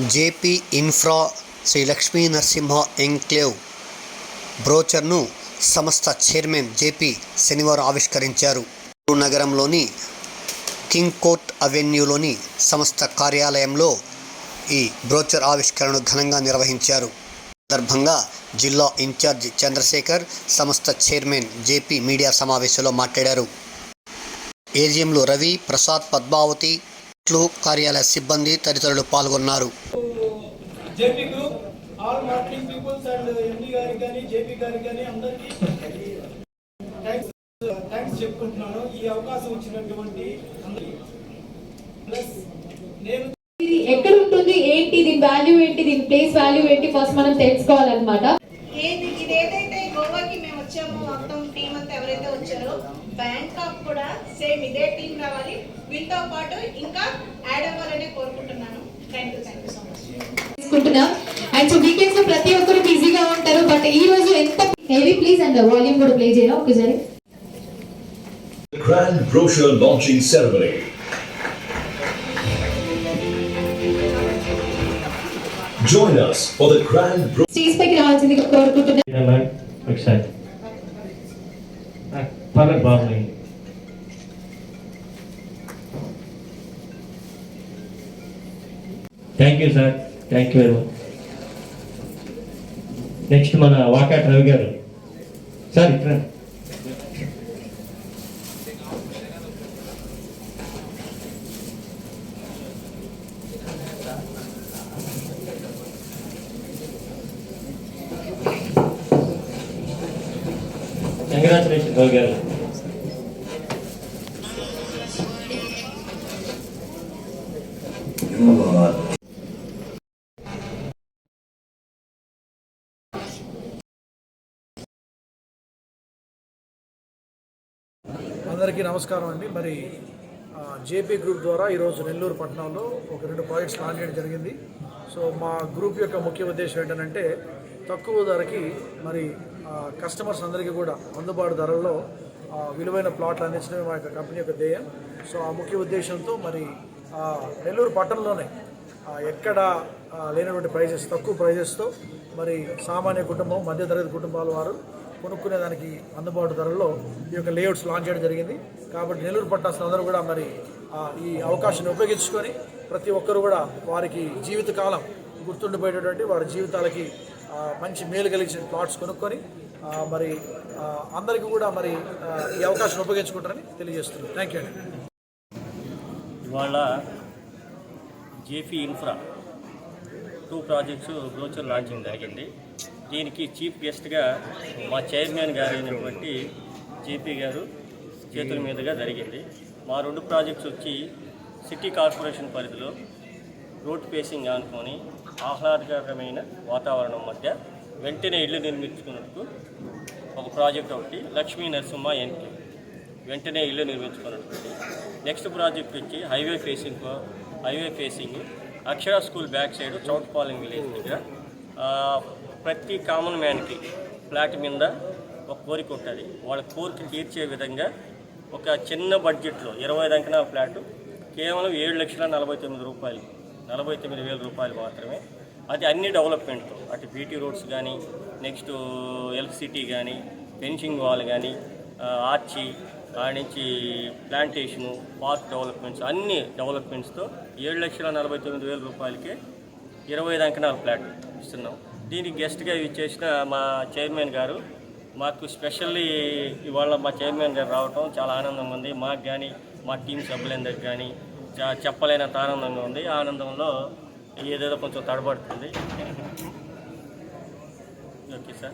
JP Infra Shri Lakshmi Narasimha enclave బ్రోచర్ను సంస్థ chairman JP శనివారం ఆవిష్కరించారు. నగరంలోని కింగ్ కోర్ట్ అవెన్యూలోని సంస్థ కార్యాలయంలో ఈ బ్రోచర్ ఆవిష్కరణను ఘనంగా నిర్వహించారు. సందర్భంగా జిల్లా ఇన్ఛార్జ్ చంద్రశేఖర్ సంస్థ చైర్మన్ జేపీ మీడియా సమావేశంలో మాట్లాడారు. ఏజిఎంలో రవి ప్రసాద్ పద్మావతి ట్లు కార్యాలయ సిబ్బంది తదితరులు పాల్గొన్నారు. JP group all marketing peoples and MD గారికి కానీ జేపీ గారికి కానీ అందరికీ థ్యాంక్స్ థ్యాంక్స్ చెప్పుకుంటున్నాను. ఈ అవకాశం ఇచ్చినటువంటి అందరికీ. ప్లస్ నేను ఇది ఎక్కడ ఉంటుంది ఏంటి? దీని వాల్యూ ఏంటి? దీని ప్లేస్ వాల్యూ ఏంటి? ఫస్ట్ మనం తెలుసుకోవాలన్నమాట. ఏది? ఇది ఏదైతే గోవాకి మేము వచ్చామో. మొత్తం టీం అంతా ఎవరైతే వచ్చారో బ్యాంకాక్ కూడా సేమ్ ఇదే టీం రావాలి. వీళ్ళతో పాటు ఇంకా యాడ్ అవ్వాలని కోరుకుంటున్నాను. Thank you thank you so much తీసుకుంటున్నాం. అండ్ సో వీకెండ్స్లో ప్రతి ఒక్కరు బిజీగా ఉంటారు. బట్ ఈ రోజు ఎంత హెవీ ప్లీజ్ అండ్ వాల్యూమ్ కూడా ప్లే చేయరా ఒకసారి Grand brochure launching ceremony. Join us for the grand bro- stage పైకి రావాల్సిందిగా కోరుకుంటున్నాం ఇలా ఒకసారి పర్లేదు బాబు thank you sir thank you very much next మన వాకాట్ రవి గారు. సార్ ఇక్కడ. కంగ్రాచులేషన్ రవి గారు అందరికీ నమస్కారం అండి. మరి జేపీ గ్రూప్ ద్వారా ఈరోజు నెల్లూరు పట్టణంలో ఒక రెండు ప్రాజెక్ట్స్ లాంచ్ చేయడం జరిగింది. సో మా గ్రూప్ యొక్క ముఖ్య ఉద్దేశం ఏంటంటే తక్కువ ధరకి మరి కస్టమర్స్ అందరికీ కూడా అందుబాటు ధరల్లో విలువైన ప్లాట్లు అందించడమే మా యొక్క కంపెనీ యొక్క ధ్యేయం. సో ఆ ముఖ్య ఉద్దేశంతో మరి నెల్లూరు పట్టణంలోనే ఎక్కడ లేనటువంటి ప్రైజెస్ తక్కువ ప్రైజెస్తో మరి సామాన్య కుటుంబం మధ్యతరగతి కుటుంబాల వారు కొనుక్కునే దానికి అందుబాటు ధరల్లో ఈ యొక్క లేఅవుట్స్ లాంచ్ చేయడం జరిగింది. కాబట్టి నెల్లూరు పట్టాల్సిన అందరూ కూడా మరి ఈ అవకాశాన్ని ఉపయోగించుకొని ప్రతి ఒక్కరు కూడా వారికి జీవితకాలం గుర్తుండిపోయేటటువంటి వారి జీవితాలకి మంచి మేలు కలిగించిన ప్లాట్స్ కొనుక్కొని మరి అందరికీ కూడా మరి ఈ అవకాశం ఉపయోగించుకుంటారని తెలియజేస్తున్నాను. థ్యాంక్ యూ అండి. ఇవాళ JP infra two projects brochure launching జరిగింది. దీనికి చీఫ్ గెస్ట్గా మా చైర్మన్ గారు అయినటువంటి జేపీ గారు చేతుల మీదుగా జరిగింది. మా రెండు ప్రాజెక్ట్స్ వచ్చి సిటీ కార్పొరేషన్ పరిధిలో రోడ్ పేసింగ్ అనుకొని ఆహ్లాదకరమైన వాతావరణం మధ్య వెంటనే ఇల్లు నిర్మించుకున్నట్టు ఒక ప్రాజెక్ట్ ఒకటి లక్ష్మీ నరసింహ ఎన్కే వెంటనే ఇల్లు నిర్మించుకున్నటువంటి నెక్స్ట్ ప్రాజెక్ట్ వచ్చి highway facing highway facing Akshara school back side Choutpalem village దగ్గర. ప్రతి కామన్ మ్యాన్కి ఫ్లాట్ మీద ఒక కోరిక ఉంటుంది. వాళ్ళ కోరిక తీర్చే విధంగా ఒక చిన్న బడ్జెట్లో ఇరవై దంకన ఫ్లాట్ కేవలం ఏడు లక్షల నలభై తొమ్మిది రూపాయలు నలభై తొమ్మిది వేల రూపాయలు మాత్రమే. అది అన్ని డెవలప్మెంట్తో అటు బీటీ రోడ్స్ కానీ నెక్స్ట్ ఎలక్ట్రిసిటీ కానీ ఫెన్సింగ్ వాల్ కానీ ఆర్చి ఆ నుంచి ప్లాంటేషను పార్క్ డెవలప్మెంట్స్ అన్ని డెవలప్మెంట్స్తో ఏడు లక్షల నలభై తొమ్మిది వేల రూపాయలకే ఇరవై అంకణాల ఫ్లాట్ ఇస్తున్నాం. దీనికి గెస్ట్గా ఇచ్చేసిన మా చైర్మన్ గారు మాకు స్పెషల్లీ ఇవాళ మా చైర్మన్ గారు రావటం చాలా ఆనందంగా ఉంది. మాకు కానీ మా టీం సభ్యులందరికి కానీ చెప్పలేనంత ఆనందంగా ఉంది. ఆనందంలో ఏదేదో కొంచెం తడబడుతుంది. Okay sir.